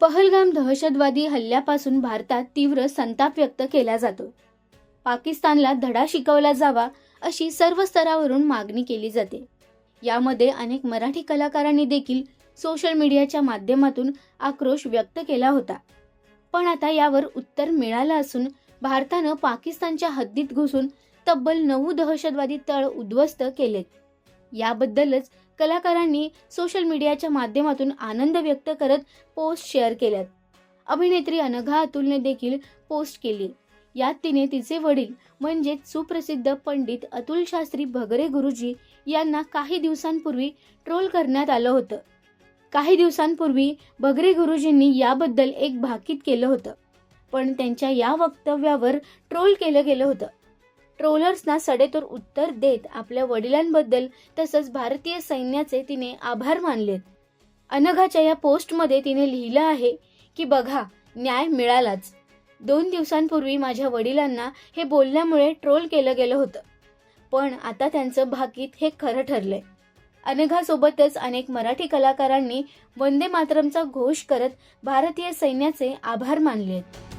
पहलगाम दहशतवादी हल्ल्यापासून भारतात तीव्र संताप व्यक्त केला जातो. पाकिस्तानला धडा शिकवला जावा अशी सर्व स्तरावरून मागणी केली जाते. यामध्ये अनेक मराठी कलाकारांनी देखील सोशल मीडियाच्या माध्यमातून आक्रोश व्यक्त केला होता. पण आता यावर उत्तर मिळालं असून भारतानं पाकिस्तानच्या हद्दीत घुसून तब्बल नऊ दहशतवादी तळ उद्ध्वस्त केलेत. याबद्दलच कलाकारांनी सोशल मीडियाच्या माध्यमातून आनंद व्यक्त करत पोस्ट शेअर केल्यात. अभिनेत्री अनघा अतुलने देखील पोस्ट केली. यात तिने तिचे वडील म्हणजेच सुप्रसिद्ध पंडित अतुल शास्त्री भगरे गुरुजी यांना काही दिवसांपूर्वी ट्रोल करण्यात आलं होतं. काही दिवसांपूर्वी भगरे गुरुजींनी याबद्दल एक भाकीत केलं होतं. पण त्यांच्या या वक्तव्यावर ट्रोल केलं गेलं होतं. ट्रोलर्सना सडेतोड उत्तर देत आपल्या वडिलांबद्दल तसंच भारतीय सैन्याचे तिने आभार मानलेत. अनघाच्या या पोस्टमध्ये तिने लिहिलं आहे की बघा न्याय मिळालाच. दोन दिवसांपूर्वी माझ्या वडिलांना हे बोलल्यामुळे ट्रोल केलं गेलं होतं. पण आता त्यांचं भाकीत हे खरं ठरलंय. अनघासोबतच अनेक मराठी कलाकारांनी वंदे मातरमचा घोष करत भारतीय सैन्याचे आभार मानले आहेत